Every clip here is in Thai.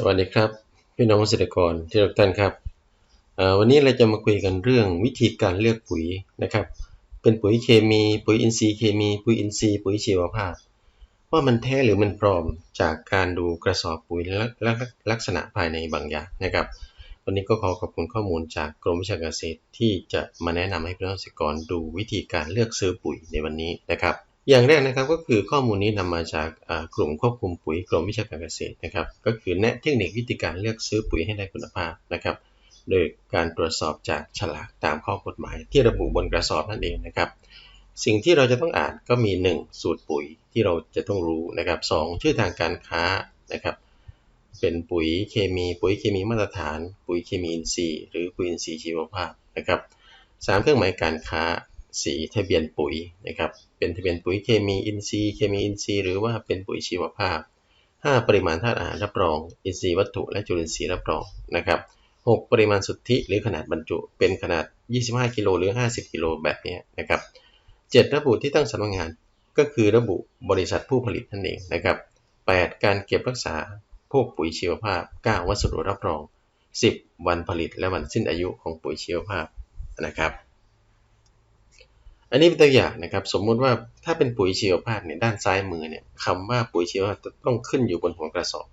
สวัสดีครับพี่น้องเกษตรกรที่รักท่านครับวันนี้เราจะมาคุยกันเรื่องวิธีการเลือกปุ๋ยนะครับ เป็นปุ๋ยเคมี ปุ๋ยอินทรีย์เคมี ปุ๋ยอินทรีย์ ปุ๋ยชีวภาพ ว่ามันแท้หรือมันปลอมจากการดูกระสอบปุ๋ยและลักษณะภายในบางอย่างนะครับ วันนี้ก็ขอขอบคุณข้อมูลจากกรมวิชาการเกษตรที่จะมาแนะนำให้พี่น้องเกษตรกรดูวิธีการเลือกซื้อปุ๋ยในวันนี้นะครับ อย่างแรกนะครับก็คือข้อมูลนี้นำมาจากกลุ่มควบคุมปุ๋ยกรมวิชาการเกษตรนะครับ ก็คือแนะเทคนิควิธีการเลือกซื้อปุ๋ยให้ได้คุณภาพนะครับ โดยการตรวจสอบจากฉลากตามข้อกฎหมาย ที่ระบุบนกระสอบนั่นเองนะครับ สิ่งที่เราจะต้องอ่านก็มี 1 สูตรปุ๋ยที่เราจะต้องรู้นะครับ2ชื่อทางการค้านะครับ เป็นปุ๋ยเคมี ปุ๋ยเคมีมาตรฐาน ปุ๋ยเคมีอินทรีย์ หรือปุ๋ยอินทรีย์ชีวภาพนะครับสามเครื่องหมายการค้า สีทะเบียนปุ๋ยนะครับเป็นทะเบียนปุ๋ยเคมีอินทรีย์เคมีอินทรีย์หรือว่าเป็นปุ๋ยชีวภาพ 5 ปริมาณธาตุอาหารรับรอง อินทรีย์วัตถุและจุลินทรีย์รับรองนะครับ6ปริมาณสุทธิหรือขนาดบรรจุ เป็นขนาด 25 กิโลหรือ 50 กิโลแบบนี้นะครับ7ระบุที่ตั้งสำนักงาน ก็คือระบุบริษัทผู้ผลิตนั่นเองนะครับ8การเก็บรักษาพวกปุ๋ยชีวภาพ 9 วัสดุรับรอง 10 วันผลิตและวันสิ้นอายุของปุ๋ยชีวภาพนะครับ อันนี้เป็นตัวอย่างนะครับ สมมุติว่าถ้าเป็นปุ๋ยชีวภาพเนี่ยด้านซ้ายมือเนี่ยคำว่าปุ๋ยชีวภาพต้องขึ้นอยู่บนหัวกระสอบ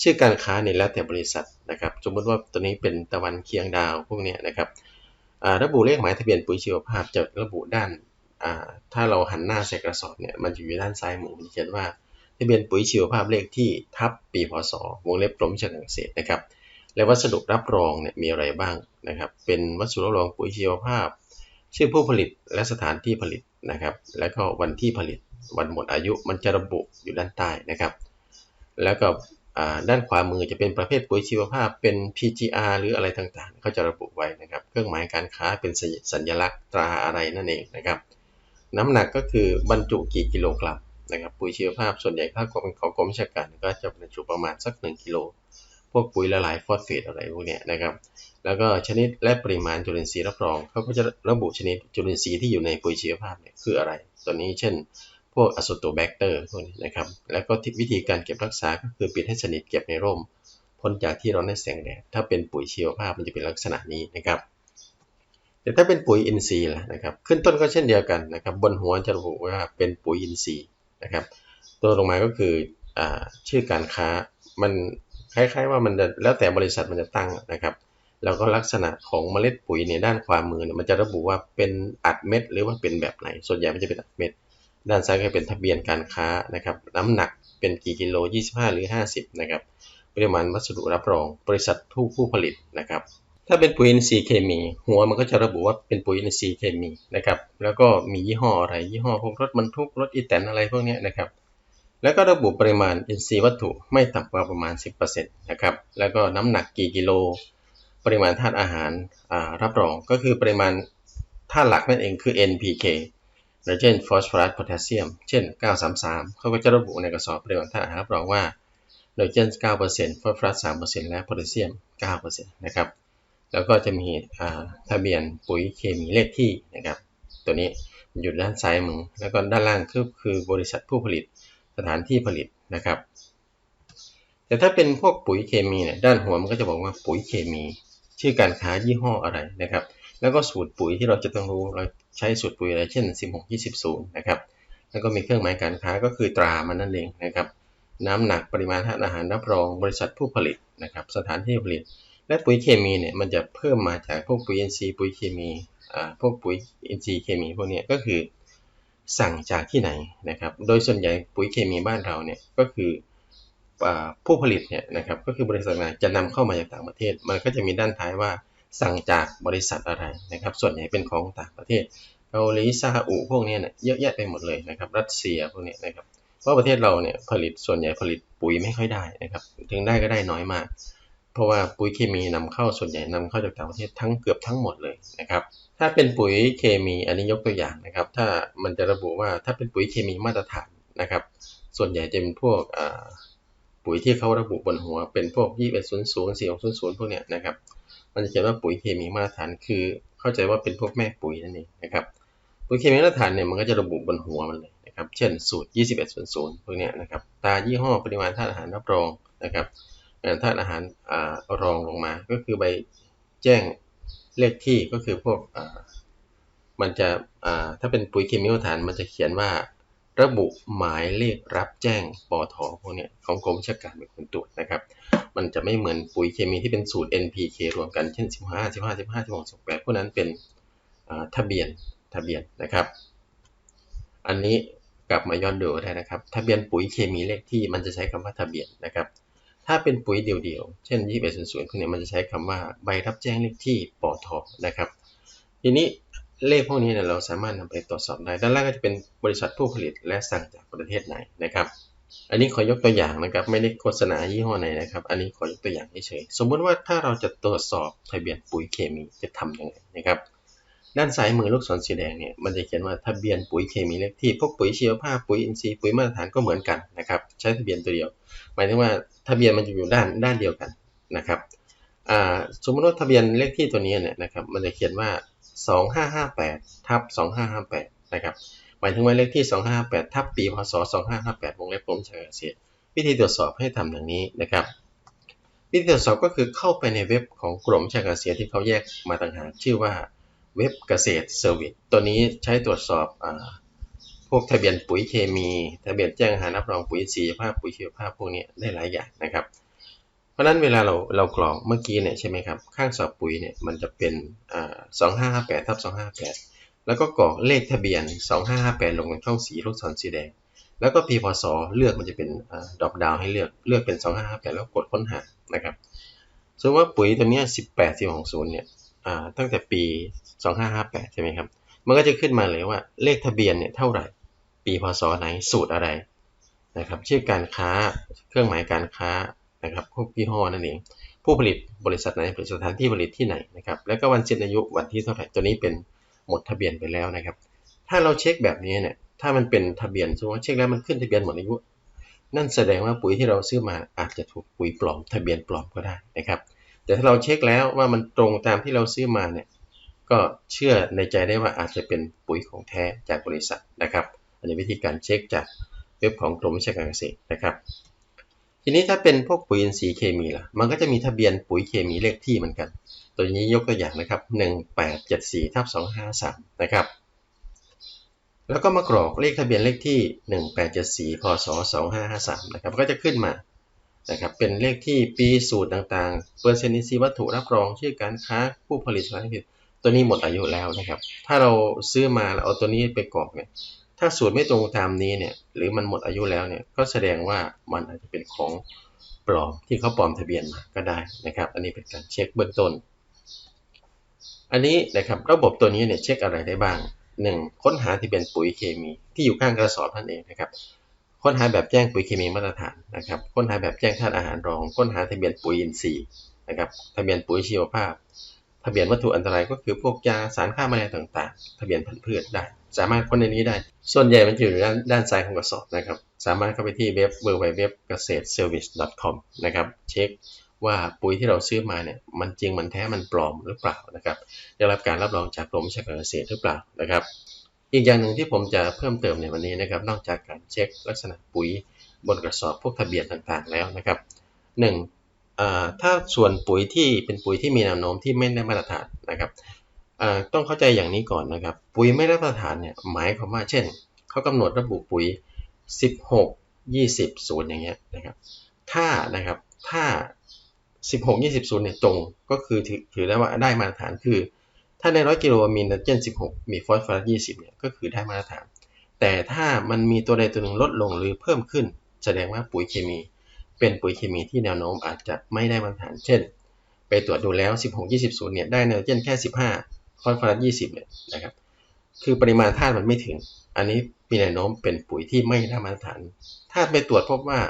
ชื่อการค้าเนี่ยแล้วแต่บริษัทนะครับ สมมติว่าตัวนี้เป็นตะวันเคียงดาวพวกนี้นะครับระบุเลขหมายทะเบียนปุ๋ยชีวภาพจะระบุด้านถ้าเราหันหน้าใส่กระสอบเนี่ยมันจะอยู่ด้านซ้ายมือมันเขียนว่าทะเบียนปุ๋ยชีวภาพเลขที่ทับปีพศวงเล็บกรมวิชาการเกษตรนะครับและวัสดุรับรองเนี่ยมีอะไรบ้างนะครับ เป็นวัสดุรับรองปุ๋ยชีวภาพ ชื่อผู้ผลิตและสถานที่ผลิตนะครับ แล้วก็วันที่ผลิต วันหมดอายุมันจะระบุอยู่ด้านใต้นะครับ แล้วก็ด้านขวามือจะเป็นประเภทปุ๋ยชีวภาพเป็น PGR หรืออะไรต่างๆ เขาจะระบุไว้นะครับ เครื่องหมายการค้าเป็นสัญลักษณ์ตราอะไรนั่นเองนะครับ น้ำหนักก็คือบรรจุกี่กิโลกรัมนะครับปุ๋ยชีวภาพส่วนใหญ่ถ้าเป็นของกรมวิชาการก็จะบรรจุประมาณสัก 1กิโลพวกปุ๋ยละลายฟอสเฟตอะไรพวกนี้นะครับ แล้วก็ชนิดและปริมาณจุลินทรีย์รับรองเขาก็จะระบุชนิดจุลินทรีย์ที่อยู่ในปุ๋ยชีวภาพเนี่ยคืออะไร ตัวนี้เช่น พวกอะโตแบคเตอร์พวกนี้นะครับ แล้วก็วิธีการเก็บรักษาก็คือปิดให้สนิทเก็บในร่มพ้นจากที่ร้อนในแสงแดดถ้าเป็นปุ๋ยชีวภาพมันจะเป็นลักษณะนี้นะครับ แต่ถ้าเป็นปุ๋ยอินทรีย์ล่ะนะครับ ขึ้นต้นก็เช่นเดียวกันนะครับ บนหัวจะระบุว่าเป็นปุ๋ยอินทรีย์นะครับ ตัวลงมาก็คืออชื่อการค้ามันคล้ายๆว่ามันแล้วแต่บริษัทมันจะตั้งนะครับ แล้วก็ลักษณะของเมล็ดปุ๋ยในด้านขวามือเนี่ยมันจะระบุว่าเป็นอัดเม็ด หรือว่าเป็นแบบไหน ส่วนใหญ่มันจะเป็นอัดเม็ด ด้านซ้ายก็เป็นทะเบียนการค้านะครับ น้ำหนักเป็นกี่กิโล 25 หรือ 50 นะครับ ปริมาณวัสดุรับรอง บริษัทผู้ผู้ผลิตนะครับ ถ้าเป็นปุ๋ยอินทรีย์เคมี หัวมันก็จะระบุว่าเป็นปุ๋ยอินทรีย์เคมีนะครับ แล้วก็มียี่ห้ออะไร ยี่ห้อพวกรถบรรทุก รถอีแตนอะไรพวกนี้นะครับแล้วก็ระบุปริมาณอินทรีย์วัตถุไม่ต่ำกว่าประมาณ 10%นะครับ แล้วก็น้ำหนักกี่กิโล ปริมาณธาตุอาหารรับรองก็คือปริมาณธาตุหลักนั่นเองคือ NPK ไนโตรเจนฟอสฟอรัสโพแทสเซียม เช่น 933 เขาก็จะระบุในกระสอบปริมาณธาตุอาหารรับรองว่าไนโตรเจน 9%ฟอสฟอรัส 3%และโพแทสเซียม 9%นะครับ แล้วก็จะมีทะเบียนปุ๋ยเคมีเลขที่นะครับ ตัวนี้อยู่ด้านซ้ายมือ แล้วก็ด้านล่างคือคือบริษัทผู้ผลิต สถานที่ผลิตนะครับ แต่ถ้าเป็นพวกปุ๋ยเคมีเนี่ย ด้านหัวมันก็จะบอกว่าปุ๋ยเคมี ชื่อการค้ายี่ห้ออะไรนะครับ แล้วก็สูตรปุ๋ยที่เราจะต้องรู้เราใช้สูตรปุ๋ยอะไรเช่น 16 20 0นะครับแล้วก็มีเครื่องหมายการค้าก็คือตรามันนั่นเองนะครับ น้ำหนักปริมาณธาตุอาหารรับรองบริษัทผู้ผลิตนะครับสถานที่ผลิต และปุ๋ยเคมีเนี่ยมันจะเพิ่มมาจากพวกปุ๋ยอินทรีย์ปุ๋ยเคมีอ่าพวกปุ๋ยอินทรีย์เคมีพวกนี้ก็คือสั่งจากที่ไหนนะครับ โดยส่วนใหญ่ปุ๋ยเคมีบ้านเราเนี่ยก็คือ ผู้ผลิตเนี่ยนะครับก็คือบริษัทไหนจะนำเข้ามาจากต่างประเทศ มันก็จะมีด้านท้ายว่าสั่งจากบริษัทอะไรนะครับ ส่วนใหญ่เป็นของต่างประเทศเกาหลีซาอุพวกนี้เนี่ยเยอะแยะไปหมดเลยนะครับ รัสเซียพวกนี้นะครับ เพราะประเทศเราเนี่ยผลิตส่วนใหญ่ผลิตปุ๋ยไม่ค่อยได้นะครับ ถึงได้ก็ได้น้อยมาก เพราะว่าปุ๋ยเคมีนำเข้าส่วนใหญ่นำเข้าจากต่างประเทศทั้งเกือบทั้งหมดเลยนะครับ ถ้าเป็นปุ๋ยเคมีอันนี้ยกตัวอย่างนะครับ ถ้ามันจะระบุว่าถ้าเป็นปุ๋ยเคมีมาตรฐานนะครับ ส่วนใหญ่จะเป็นพวก ปุ๋ยที่เขาระบุบนหัวเป็นพวก 2100 4600 พวกเนี้ยนะครับ มันจะเขียนว่าปุ๋ยเคมีมาตรฐาน คือเข้าใจว่าเป็นพวกแม่ปุ๋ยนั่นเองนะครับ ปุ๋ยเคมีมาตรฐานเนี่ยมันก็จะระบุบนหัวมันเลยนะครับ เช่นสูตร 2100 พวกเนี้ยนะครับ ตายี่ห้อปริมาณธาตุอาหารรับรองนะครับธาตุอาหารอ่ารองลงมา ก็คือใบแจ้งเลขที่ก็คือพวกอ่ามันจะอ่าถ้าเป็นปุ๋ยเคมีมาตรฐานมันจะเขียนว่า ระบุหมายเลขรับแจ้งปอทพวกเนี้ยของกรมวิชาการเป็นคนตรวจนะครับ มันจะไม่เหมือนปุ๋ยเคมีที่เป็นสูตร NPK รวมกันเช่น 15 15 15 16 18พวกนั้นเป็นทะเบียนทะเบียนนะครับ อันนี้กลับมาย้อนดูได้นะครับ ทะเบียนปุ๋ยเคมีเลขที่มันจะใช้คำว่าทะเบียนนะครับ ถ้าเป็นปุ๋ยเดี่ยวๆ เช่น2100พวกนี้มันจะใช้คำว่าใบรับแจ้งเลขที่ปอทนะครับ ทีนี้ เลขพวกนี้เนี่ยเราสามารถนำไปตรวจสอบได้ ด้านล่างก็จะเป็นบริษัทผู้ผลิตและสั่งจากประเทศไหนนะครับ อันนี้ขอยกตัวอย่างนะครับ ไม่ได้โฆษณายี่ห้อไหนนะครับ อันนี้ขอยกตัวอย่างเฉยๆสมมติว่าถ้าเราจะตรวจสอบทะเบียนปุ๋ยเคมีจะทำยังไงนะครับ ด้านซ้ายมือลูกศรสีแดงเนี่ยมันจะเขียนว่าทะเบียนปุ๋ยเคมีเลขที่พวกปุ๋ยชีวภาพปุ๋ยอินทรีย์ปุ๋ยมาตรฐานก็เหมือนกันนะครับ ใช้ทะเบียนตัวเดียว หมายถึงว่าทะเบียนมันจะอยู่ด้านด้านเดียวกันนะครับสมมติว่าทะเบียนเลขที่ตัวนี้เนี่ยนะครับมันจะเขียนว่า 2558ทับ2558นะครับหมายถึงว่าเลขที่ 2558ทับปีพศ2558วงเล็บกรมชาเกษตรวิธีตรวจสอบให้ทำอย่างนี้นะครับวิธีตรวจสอบก็คือเข้าไปในเว็บของกรมชาเกษตรที่เขาแยกมาต่างหากชื่อว่าเว็บเกษตรเซอร์วิสตัวนี้ใช้ตรวจสอบอพวกทะเบียนปุ๋ยเคมี ทะเบียนแจ้งหารับรองปุ๋ยสีภาพปุ๋ยชีวภาพพวกนี้ได้หลายอย่างนะครับ เพราะนั้นเวลาเราเรากรอกเมื่อกี้เนี่ยใช่ไหมครับ ข้างสอบปุ๋ยเนี่ยมันจะเป็นอ่า2558ทับ258แปดแล้วก็กรอกเลขทะเบียน 2558 ลงในช่องสีลูกศรสีแดง แล้วก็ปีพศเลือกมันจะเป็นดอกดาวให้เลือกเลือกเป็น 2558 แล้วกดค้นหานะครับสมมติว่าปุ๋ยตัวนี้ย18 460 เนี่ยอ่าตั้งแต่ปี 2558 ใช่ไหมครับ มันก็จะขึ้นมาเลยว่าเลขทะเบียนเนี่ยเท่าไหร่ ปีพศไหนสูตรอะไรนะครับชื่อการค้าเครื่องหมายการค้า นะครับพวกยี่ห้อนั่นเอง ผู้ผลิตบริษัทไหนผลิตสถานที่ผลิตที่ไหนนะครับแล้วก็วันสิ้นอายุวันที่เท่าไหร่ตัวนี้เป็นหมดทะเบียนไปแล้วนะครับ ถ้าเราเช็คแบบนี้เนี่ยถ้ามันเป็นทะเบียนสมมติว่าเช็คแล้วมันขึ้นทะเบียนหมดอายุ นั่นแสดงว่าปุ๋ยที่เราซื้อมาอาจจะถูกปุ๋ยปลอม ทะเบียนปลอมก็ได้นะครับ แต่ถ้าเราเช็คแล้วว่ามันตรงตามที่เราซื้อมาเนี่ยก็เชื่อในใจได้ว่าอาจจะเป็นปุ๋ยของแท้จากบริษัทนะครับ อันนี้วิธีการเช็คจากเว็บของกรมวิชาการเกษตรนะครับ ทีนี้ถ้าเป็นพวกปุ๋ยอินทรีย์เคมีล่ะ มันก็จะมีทะเบียนปุ๋ยเคมีเลขที่เหมือนกัน ตัวนี้ยกตัวอย่างนะครับ 1874ทับ253 นะครับ แล้วก็มากรอกเลขทะเบียนเลขที่ 1874พศ2553 นะครับ ก็จะขึ้นมา นะครับ เป็นเลขที่ปีสูตรต่างๆ เปอร์เซ็นต์อินทรีย์วัตถุรับรองชื่อการค้าผู้ผลิตสารพิษตัวนี้หมดอายุแล้วนะครับ ถ้าเราซื้อมาแล้วเอาตัวนี้ไปกรอกเนี่ย ถ้าสูตรไม่ตรงตามนี้เนี่ย หรือมันหมดอายุแล้วเนี่ย ก็แสดงว่ามันอาจจะเป็นของปลอมที่เขาปลอมทะเบียนมาก็ได้นะครับ อันนี้เป็นการเช็คเบื้องต้น อันนี้นะครับระบบตัวนี้เนี่ยเช็คอะไรได้บ้าง 1. ค้นหาที่เป็นปุ๋ยเคมี ที่อยู่ข้างกระสอบนั่นเองนะครับ ค้นหาแบบแจ้งปุ๋ยเคมีมาตรฐานนะครับ ค้นหาแบบแจ้งธาตุอาหารรอง ค้นหาทะเบียนปุ๋ยอินทรีย์นะครับ ทะเบียนปุ๋ยชีวภาพ ทะเบียนวัตถุอันตรายก็คือพวกยาสารฆ่าแมลงต่าง ๆ ทะเบียนพันธุ์พืชได้ สามารถค้นในนี้ได้ ส่วนใหญ่มันอยู่ด้านด้านซ้ายของกระสอบนะครับ สามารถเข้าไปที่เว็บ www เกษตร service com นะครับ เช็คว่าปุ๋ยที่เราซื้อมาเนี่ยมันจริงมันแท้มันปลอมหรือเปล่านะครับได้รับการรับรองจากกรมวิชาการเกษตรหรือเปล่านะครับ อีกอย่างหนึ่งที่ผมจะเพิ่มเติมในวันนี้นะครับ นอกจากการเช็คลักษณะปุ๋ยบนกระสอบพวกทะเบียนต่างๆแล้วนะครับ 1. อ่าถ้าส่วนปุ๋ยที่เป็นปุ๋ยที่มีแนวโน้มที่ไม่ได้มาตรฐานนะครับ ต้องเข้าใจอย่างนี้ก่อนนะครับ ปุ๋ยไม่ได้มาตรฐานเนี่ยหมายความว่าเช่นเขากำหนดระบุปุ๋ย 16 20 0 อย่างเงี้ยนะครับ ถ้านะครับถ้า 16 20 0 เนี่ยตรงก็คือถือถือได้ว่าได้มาตรฐานคือ ถ้าใน 100 กิโลมีไนโตรเจน 16 มีฟอสฟอรัส 20 เนี่ยก็คือได้มาตรฐาน แต่ถ้ามันมีตัวใดตัวหนึ่งลดลงหรือเพิ่มขึ้น แสดงว่าปุ๋ยเคมี เป็นปุ๋ยเคมีที่แนวโน้มอาจจะไม่ได้มาตรฐาน เช่น ไปตรวจดูแล้ว 16 20 0 เนี่ยได้ไนโตรเจนแค่ 15 ฟอสฟอรัส20เนี่ยนะครับคือปริมาณธาตุมันไม่ถึง อันนี้มีแนวโน้มเป็นปุ๋ยที่ไม่ได้มาตรฐานถ้าไปตรวจพบว่า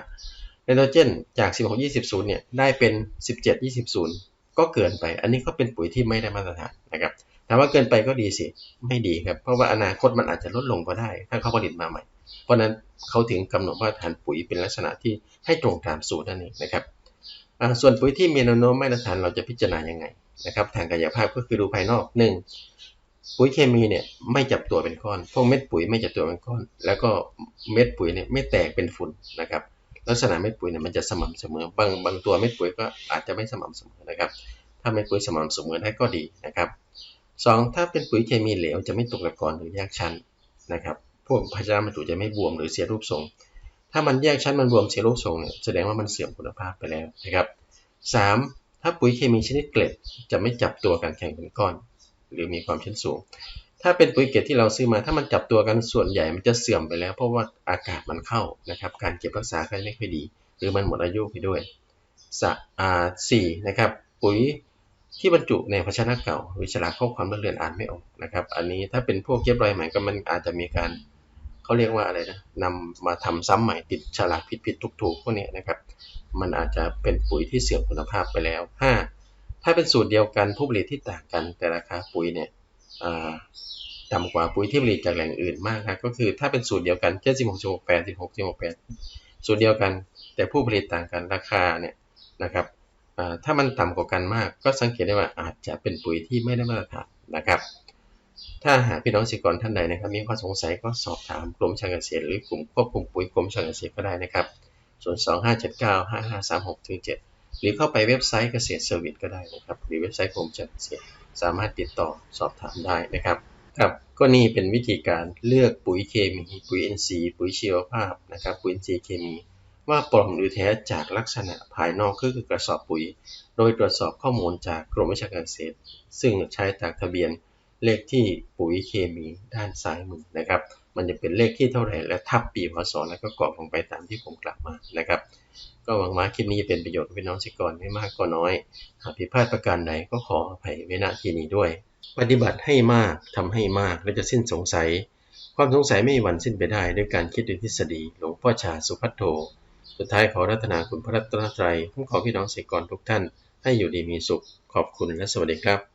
ไนโตรเจนจาก 16 20 0เนี่ยได้เป็น 17 20 0 ก็เกินไป อันนี้ก็เป็นปุ๋ยที่ไม่ได้มาตรฐานนะครับถามว่าเกินไปก็ดีสิ ไม่ดีครับ เพราะว่าอนาคตมันอาจจะลดลงก็ได้ ถ้าเขาผลิตมาใหม่ เพราะนั้นเขาถึงกำหนดมาตรฐานปุ๋ยเป็นลักษณะที่ให้ตรงตามสูตรนั่นเองนะครับ ส่วนปุ๋ยที่มีแนวโน้มไม่มาตรฐานเราจะพิจารณายังไง นะครับทางกายภาพก็คือดูภายนอก 1. ปุ๋ยเคมีเนี่ยไม่จับตัวเป็นก้อน พวกเม็ดปุ๋ยไม่จับตัวเป็นก้อน แล้วก็เม็ดปุ๋ยเนี่ยไม่แตกเป็นฝุ่นนะครับ ลักษณะเม็ดปุ๋ยเนี่ยมันจะสม่ำเสมอ บางบางตัวเม็ดปุ๋ยก็อาจจะไม่สม่ำเสมอนะครับ ถ้าเม็ดปุ๋ยสม่ำเสมอได้ก็ดีนะครับสองถ้าเป็นปุ๋ยเคมีเหลวจะไม่ตกตะกอนหรือแยกชั้นนะครับ พวกภาชนะบรรจุจะไม่บวมหรือเสียรูปทรง ถ้ามันแยกชั้นมันบวมเสียรูปทรงเนี่ยแสดงว่ามันเสื่อมคุณภาพไปแล้วนะครับสาม ถ้าปุ๋ยเคมีชนิดเกล็ดจะไม่จับตัวกันแข็งเป็นก้อน หรือมีความชื้นสูง ถ้าเป็นปุ๋ยเกล็ดที่เราซื้อมา ถ้ามันจับตัวกันส่วนใหญ่มันจะเสื่อมไปแล้ว เพราะว่าอากาศมันเข้านะครับ การเก็บรักษาก็ไม่ค่อยดี หรือมันหมดอายุไปด้วยสอ่าสี่นะครับ ปุ๋ยที่บรรจุในภาชนะเก่าวิชาข้อความเรียนอ่านไม่ออกนะครับ อันนี้ถ้าเป็นพวกเย็บรอยใหม่ก็มันอาจจะมีการ เขาเรียกว่าอะไรนะนำมาทำซ้ำใหม่ติดฉลากผิดผิดถูกถูกพวกนี้นะครับ มันอาจจะเป็นปุ๋ยที่เสื่อมคุณภาพไปแล้ว 5. ถ้าเป็นสูตรเดียวกันผู้ผลิตที่ต่างกันแต่ราคาปุ๋ยเนี่ยต่ำกว่าปุ๋ยที่ผลิตจากแหล่งอื่นมากครับก็คือถ้าเป็นสูตรเดียวกันเช่น16 16 8 16 16 8สูตรเดียวกัน แต่ผู้ผลิตต่างกันราคาเนี่ยนะครับถ้ามันต่ำกว่ากันมากก็สังเกตได้ว่าอาจจะเป็นปุ๋ยที่ไม่ได้มาตรฐานนะครับ ถ้าหากพี่น้องสิกรท่านใดนะครับ มีข้อสงสัยก็สอบถามกรมชางเกษตรหรือกลุ่มควบคุมปุ๋ยกรมชางเกษตรก็ได้นะครับ ส่วน 25795536-7 หรือเข้าไปเว็บไซต์เกษตรเซอร์วิสก็ได้นะครับ หรือเว็บไซต์กรมชางเกษตรสามารถติดต่อสอบถามได้นะครับครับก็นี่เป็นวิธีการเลือกปุ๋ยเคมีปุ๋ยอินทรีย์ปุ๋ยชีวภาพนะครับปุ๋ยอินทรีย์เคมี ว่าปลอมหรือแท้จากลักษณะภายนอกก็คือกระสอบปุ๋ย โดยตรวจสอบข้อมูลจากกรมวิชาการเกษตร ซึ่งใช้ตากทะเบียน เลขที่ปุ๋ยเคมีด้านซ้ายมือนะครับ มันจะเป็นเลขที่เท่าไหร่และทับปีพศแล้วก็กรอกลงไปตามที่ผมกลับมานะครับ ก็หวังว่าคลิปนี้จะเป็นประโยชน์พี่น้องสิกรไม่มากก็น้อย หากผิดพลาดประการใดก็ขออภัยไว้ณที่นี้ด้วย ปฏิบัติให้มากทำให้มากและจะสิ้นสงสัย ความสงสัยไม่มีวันสิ้นไปได้ด้วยการคิดด้วยทฤษฎีหลวงพ่อชาสุพัทโธสุดท้ายขอรัตนาคุณพระรัตนตรัยผมขอพี่น้องสกกรทุกท่านให้อยู่ดีมีสุข ขอบคุณและสวัสดีครับ